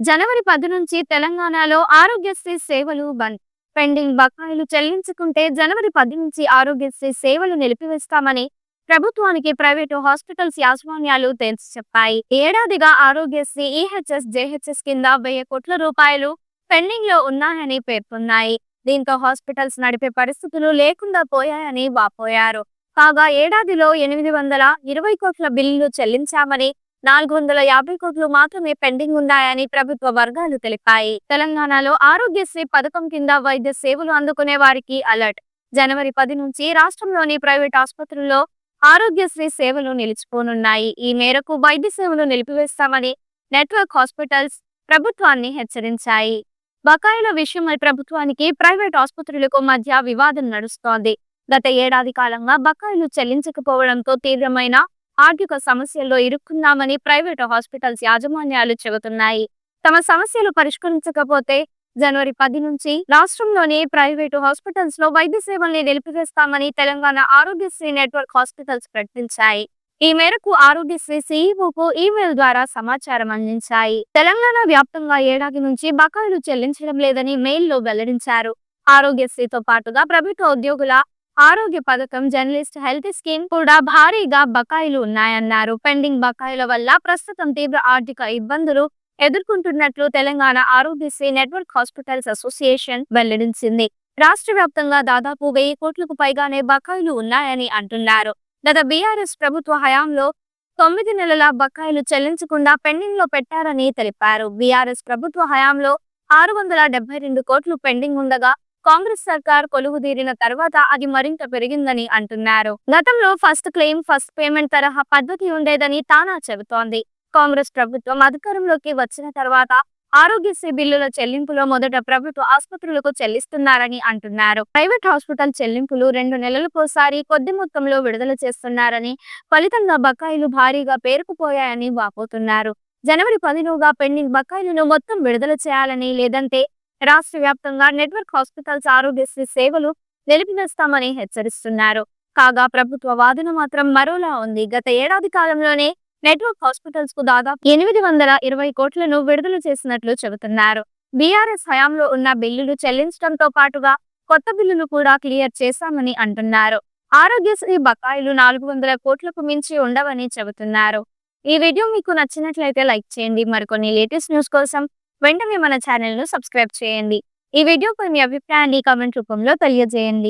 జనవరి పది నుంచి తెలంగాణలో ఆరోగ్యశ్రీ సేవలు బంద్ పెండింగ్ బకాయిలు చెల్లించుకుంటే జనవరి పది నుంచి ఆరోగ్యశ్రీ సేవలు నిలిపివేస్తామని ప్రభుత్వానికి ప్రైవేటు హాస్పిటల్స్ యాజమాన్యాలు తేల్చి చెప్పాయి. ఏడాదిగా ఆరోగ్యశ్రీ ఈహెచ్ఎస్ జేహెచ్ఎస్ కింద వెయ్యి కోట్ల రూపాయలు పెండింగ్లో ఉన్నాయని పేర్కొన్నాయి. దీంతో హాస్పిటల్స్ నడిపే పరిస్థితులు లేకుండా పోయాయని వాపోయారు. కాగా ఏడాదిలో ఎనిమిది వందల ఇరవై కోట్ల బిల్లులు చెల్లించామని నాలుగు వందల యాభై కోట్లు మాత్రమే పెండింగ్ ఉన్నాయని ప్రభుత్వ వర్గాలు తెలిపాయి. తెలంగాణలో ఆరోగ్యశ్రీ పథకం కింద వైద్య సేవలు అందుకునే వారికి అలర్ట్. జనవరి పది నుంచి రాష్ట్రంలోని ప్రైవేట్ ఆసుపత్రుల్లో ఆరోగ్యశ్రీ సేవలు నిలిచిపోనున్నాయి. ఈ మేరకు వైద్య సేవలు నిలిపివేస్తామని నెట్వర్క్ హాస్పిటల్స్ ప్రభుత్వాన్ని హెచ్చరించాయి. బకాయిల విషయమై ప్రభుత్వానికి ప్రైవేట్ ఆసుపత్రులకు మధ్య వివాదం నడుస్తోంది. గత ఏడాది కాలంగా బకాయిలు చెల్లించకపోవడంతో తీవ్రమైన ఆర్థిక సమస్యల్లో ఇరుక్కున్నామని ప్రైవేటు హాస్పిటల్స్ యాజమాన్యాలు చెబుతున్నాయి. తమ సమస్యలు పరిష్కరించకపోతే జనవరి పది నుంచి రాష్ట్రంలోని ప్రైవేటు హాస్పిటల్స్లో వైద్య సేవల్ని నిలిపివేస్తామని తెలంగాణ ఆరోగ్యశ్రీ నెట్వర్క్ హాస్పిటల్స్ ప్రకటించాయి. ఈ మేరకు ఆరోగ్యశ్రీ సీఈఓకు ఈమెయిల్ ద్వారా సమాచారం అందించాయి. తెలంగాణ వ్యాప్తంగా ఏడాది నుంచి బకాయిలు చెల్లించడం లేదని మెయిల్లో వెల్లడించారు. ఆరోగ్యశ్రీతో పాటుగా ప్రభుత్వ ఉద్యోగుల ఆరోగ్య పథకం జర్నలిస్ట్ హెల్త్ స్కీమ్ కూడా భారీగా బకాయిలు ఉన్నాయన్నారు. పెండింగ్ బకాయిల వల్ల ప్రస్తుతం తీవ్ర ఆర్థిక ఇబ్బందులు ఎదుర్కొంటున్నట్లు Telangana Aarogyasri network hospitals association వెల్లడించింది. రాష్ట్ర వ్యాప్తంగా దాదాపు వెయ్యి కోట్లకు పైగానే బకాయిలు ఉన్నాయని అంటున్నారు. గత బీఆర్ఎస్ ప్రభుత్వ హయాంలో తొమ్మిది నెలల బకాయిలు చెల్లించకుండా పెండింగ్లో పెట్టారని తెలిపారు. బీఆర్ఎస్ ప్రభుత్వ హయాంలో ఆరు వందల డెబ్బై రెండు కోట్లు పెండింగ్ ఉండగా కాంగ్రెస్ సర్కార్ కొలువుదీరిన తర్వాత అది మరింత పెరిగిందని అంటున్నారు. గతంలో ఫస్ట్ క్లెయిమ్ ఫస్ట్ పేమెంట్ తరహా పద్ధతి ఉండేదని తానా చెబుతోంది. కాంగ్రెస్ ప్రభుత్వం అధికారంలోకి వచ్చిన తర్వాత ఆరోగ్యశ్రీ బిల్లుల చెల్లింపులో మొదట ప్రభుత్వ ఆసుపత్రులకు చెల్లిస్తున్నారని అంటున్నారు. ప్రైవేట్ హాస్పిటల్ చెల్లింపులు రెండు నెలలకోసారి కొద్ది మొత్తంలో విడుదల చేస్తున్నారని ఫలితంగా బకాయిలు భారీగా పేరుకుపోయాయని వాపోతున్నారు. జనవరి పదిలోగా పెండింగ్ బకాయిలను మొత్తం విడుదల చేయాలని లేదంటే రాష్ట్ర వ్యాప్తంగా నెట్వర్క్ హాస్పిటల్స్ ఆరోగ్యశ్రీ సేవలు నిలిపివేస్తామని హెచ్చరిస్తున్నారు. కాగా ప్రభుత్వ వాదన మాత్రం మరోలా ఉంది. గత ఏడాది కాలంలోనే నెట్వర్క్ హాస్పిటల్స్కు దాదాపు ఎనిమిది వందల ఇరవై కోట్లను విడుదల చేసినట్లు చెబుతున్నారు. బీఆర్ఎస్ హయాంలో ఉన్న బిల్లులు చెల్లించడంతో పాటుగా కొత్త బిల్లులు కూడా క్లియర్ చేశామని అంటున్నారు. ఆరోగ్యశ్రీ బకాయిలు నాలుగు వందల కోట్లకు మించి ఉండవని చెబుతున్నారు. ఈ వీడియో మీకు నచ్చినట్లయితే లైక్ చేయండి. మరికొన్ని లేటెస్ట్ న్యూస్ కోసం వెంటనే మన ఛానల్ను సబ్స్క్రైబ్ చేయండి. ఈ వీడియోపై మీ అభిప్రాయాన్ని కామెంట్ రూపంలో తెలియజేయండి.